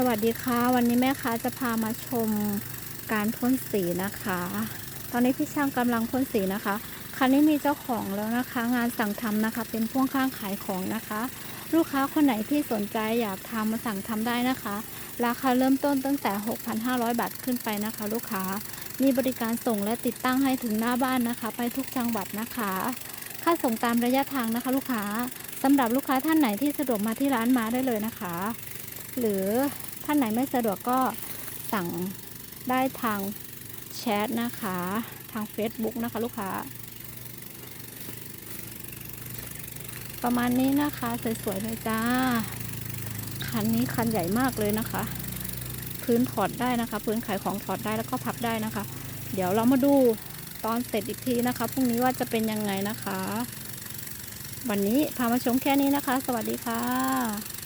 สวัสดีค่ะ วันนี้แม่ค้าจะพามาชมการพ่นสีนะคะ ตอนนี้พี่ช่างกำลังพ่นสีนะคะ คันนี้มีเจ้าของแล้วนะคะ งานสั่งทำนะคะ เป็นพ่วงข้างขายของนะคะ ลูกค้าคนไหนที่สนใจอยากทำมาสั่งทำได้นะคะ ราคาเริ่มต้นตั้งแต่ 6,500 บาทขึ้นไปนะคะ ลูกค้ามีบริการส่งและติดตั้งให้ถึงหน้าบ้านนะคะ ไปทุกจังหวัดนะคะ ค่าส่งตามระยะทางนะคะ ลูกค้าสำหรับลูกค้าท่านไหนที่สะดวกมาที่ร้านมาได้เลยนะคะ หรือ ท่านไหนไม่สะดวกก็สั่งได้ทางแชทนะคะ ทาง Facebook นะคะลูกค้า ประมาณนี้นะคะ สวยๆเลยจ้า คันนี้คันใหญ่มากเลยนะคะ พื้นถอดได้นะคะ พื้นขายของถอดได้แล้วก็พับได้นะคะ เดี๋ยวเรามาดูตอนเสร็จอีกทีนะคะพรุ่งนี้ว่าจะเป็นยังไงนะคะ วันนี้พามาชมแค่นี้นะคะ สวัสดีค่ะ